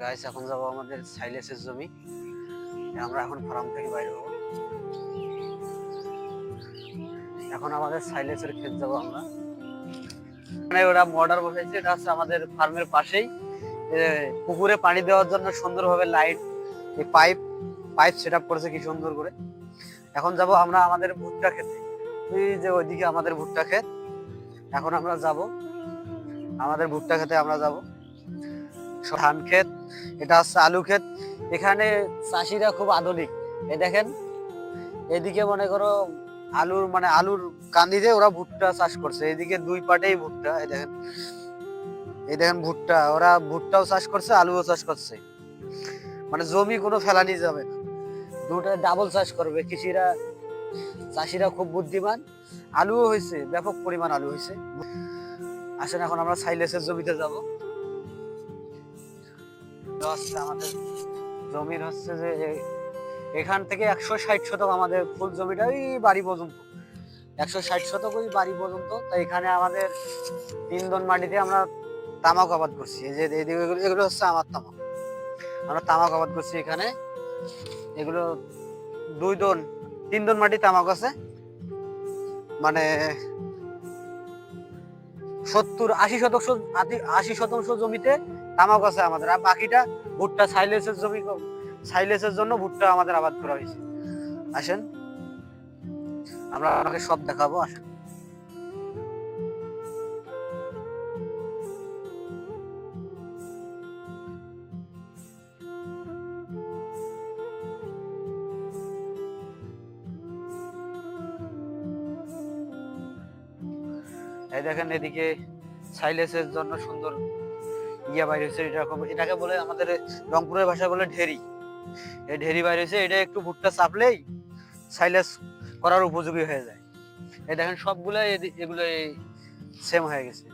Guys এখন যাব আমাদের সাইলেসের জমি। আমরা এখন ফার্ম থেকে বাইরে হব। এখন আমাদের সাইলেসের ক্ষেত যাব আমরা। মানে ওরা মর্ডার বসাইছে, এটা হচ্ছে আমাদের ফার্মের পাশেই। পুকুরে পানি দেওয়ার জন্য সুন্দরভাবে লাইট এই পাইপ পাইপ সেট আপ করেছে, কি সুন্দর করে। এখন যাব আমরা আমাদের ভুট্টা খেতে এই যে ওইদিকে আমাদের ভুট্টা ক্ষেত। এখন আমরা যাব। আমাদের ভুট্টা খেতে আমরা যাব। ধান ক্ষেত এটা হচ্ছে আলু ক্ষেত এখানে চাষিরা খুব আধুনিক। এই দেখেন, এদিকে মনে করো আলুর মানে আলুর কান্দিতে ওরা ভুট্টা চাষ করছে। এদিকে দুই পাটেই ভুট্টা এই দেখেন। এই দেখেন ভুট্টা, ওরা ভুট্টাও চাষ করছে, আলুও চাষ করছে। মানে জমি কোনো ফেলানি যাবে দুটো ডাবল চাষ করবে। কৃষিরা, চাষিরা খুব বুদ্ধিমান। আলুও হয়েছে, ব্যাপক পরিমাণ আলু হয়েছে। আসেন, এখন আমরা সাইলেসের জমিতে যাব। হচ্ছে আমাদের জমির হচ্ছে যে এখান থেকে একশো ষাট শতক আমাদের ফুল জমিটা ওই বাড়ি পর্যন্ত। একশো ষাট শতক ওই বাড়ি পর্যন্ত। তো এখানে আমাদের তিন দন মাটিতে আমরা তামাক আবাদ করছি। এই যে এগুলো- হচ্ছে আমার তামাক। আমরা তামাক আবাদ করছি এখানে। এগুলো দুই দন, তিন দন মাটি তামাক আছে। মানে সত্তর আশি শতাংশ আশি শতাংশ জমিতে তামাক আছে আমাদের। আর বাকিটা ভুট্টা সাইলেসের জমি সাইলেসের জন্য ভুট্টা আমাদের আবাদ করা হয়েছে। আসেন। আমরা আপনাকে সব দেখাবো, আসেন। এই দেখেন এদিকে সাইলেসের জন্য সুন্দর ইয়া বাইর হয়েছে এরকম এটাকে বলে আমাদের রংপুরের ভাষায় বলে ঢেরি। এই ঢেরি বাইর হয়েছে, এটা একটু ভুট্টা চাপলেই সাইলেস করার উপযোগী হয়ে যায়। এই দেখেন সবগুলো এগুলো সেম হয়ে গেছে।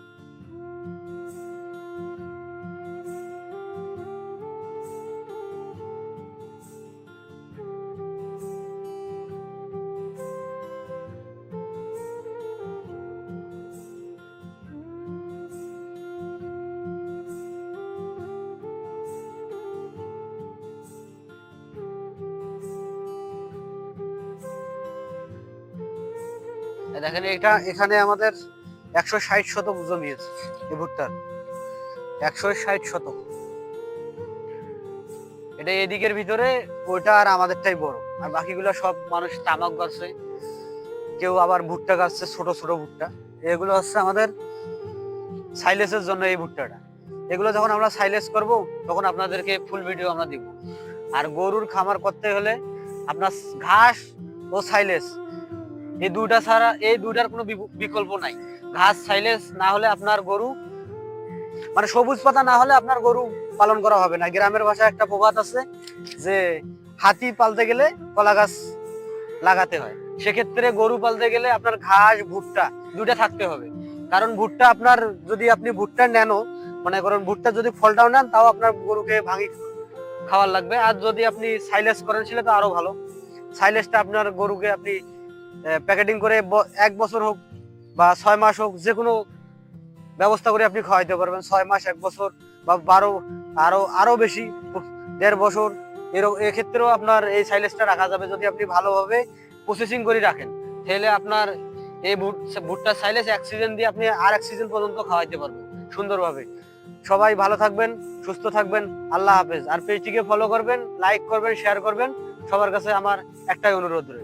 দেখেন, এটা এখানে আমাদের একশো ষাট শতক জমি আছে, এই ভুট্টার। একশো ষাট শতক। এটা এদিকের ভিতরে, ওইটা আর আমাদেরটাই বড়। আর বাকিগুলো সব মানুষ তামাক গাছে কেউ আবার ভুট্টা গাছছে ছোট ছোট ভুট্টা। এগুলো হচ্ছে আমাদের সাইলেসের জন্য এই ভুট্টাটা। এগুলো যখন আমরা সাইলেস করব, তখন আপনাদেরকে ফুল ভিডিও আমরা দিব। আর গরুর খামার করতে হলে আপনার ঘাস ও সাইলেস এই দুইটা ছাড়া এই দুইটার কোনো বিকল্প নাই। ঘাস সাইলেস না হলে আপনার গরু মানে সবুজ পাতা না হলে আপনার গরু পালন করা হবে না। গ্রামের ভাষায় একটা প্রবাদ আছে যে, হাতি পালতে গেলে কলা গাছ লাগাতে হয়। সেক্ষেত্রে গরু পালতে গেলে আপনার ঘাস, ভুট্টা দুইটা থাকতে হবে। কারণ ভুট্টা আপনার যদি আপনি ভুট্টা নেনও মনে করেন ভুট্টা যদি ফলটাও নেন, তাও আপনার গরুকে ভাঙি খাওয়ার লাগবে। আর যদি আপনি সাইলেস করেন, সেটা তো আরও ভালো। সাইলেসটা আপনার গরুকে আপনি প্যাকেটিং করে এক বছর হোক বা ছয় মাস হোক যে কোনো ব্যবস্থা করে আপনি খাওয়াইতে পারবেন। ছয় মাস, এক বছর বা বারো, আরও আরও বেশি, দেড় বছর এর এক্ষেত্রেও আপনার এই সাইলেসটা রাখা যাবে যদি আপনি ভালোভাবে প্রসেসিং করে রাখেন। তাহলে আপনার এই ভুট, ভুট্টা সাইলেস এক সিজন দিয়ে আপনি আর এক সিজন পর্যন্ত খাওয়াইতে পারবেন, সুন্দরভাবে। সবাই ভালো থাকবেন, সুস্থ থাকবেন, আল্লাহ হাফেজ। আর পেজটিকে ফলো করবেন লাইক করবেন শেয়ার করবেন। সবার কাছে আমার একটাই অনুরোধ রইল।